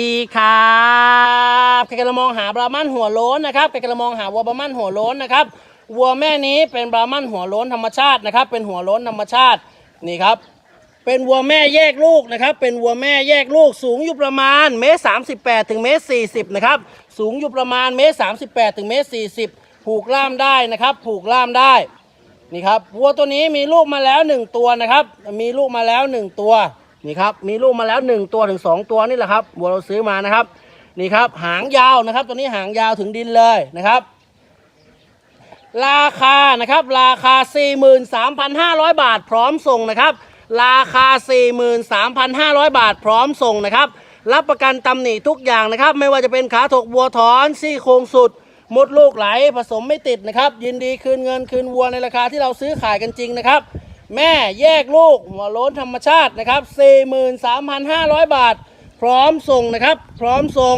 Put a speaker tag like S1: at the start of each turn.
S1: ดีครับใครกำลังมองหาบราหมันหัวโล้นนะครับใครกำลังมองหาวัวบราหมันหัวโล้นนะครับ วัวแม่นี้เป็นบราหมันหัวโล้นธรรมชาตินะครับ เป็นหัวโล้นธรรมชาตินี่ครับ เป็นวัวแม่แยกลูกนะครับ เป็นวัวแม่แยกลูกสูงอยู่ประมาณเมตรสามสิบแปดถึงเมตรสี่สิบนะครับ สูงอยู่ประมาณเมตรสามสิบแปดถึงเมตรสี่สิบผูกล่ามได้นะครับ ผูกล่ามได้นี่ครับวัวตัวนี้มีลูกมาแล้วหนึ่งตัวนะครับ มีลูกมาแล้วหนึ่งตัว นี่ครับมีลูกมาแล้วหนึ่งตัวถึงสองตัวนี่แหละครับวัวเราซื้อมานะครับ นี่ครับหางยาวนะครับ ตัวนี้หางยาวถึงดินเลยนะครับ ราคานะครับ ราคา 43,500 บาท พร้อมส่งนะครับ ราคา 43,500 บาท พร้อมส่งนะครับรับประกันตำหนิทุกอย่างนะครับ ไม่ว่าจะเป็นขาถกวัวถอนซี่โครงสุดมดลูกไหลผสมไม่ติดนะครับ ยินดีคืนเงินคืนวัวในราคาที่เราซื้อขายกันจริงนะครับ แม่แยกลูกหัวโล้นธรรมชาตินะครับ 43,500 บาท พร้อมส่งนะครับ พร้อมส่ง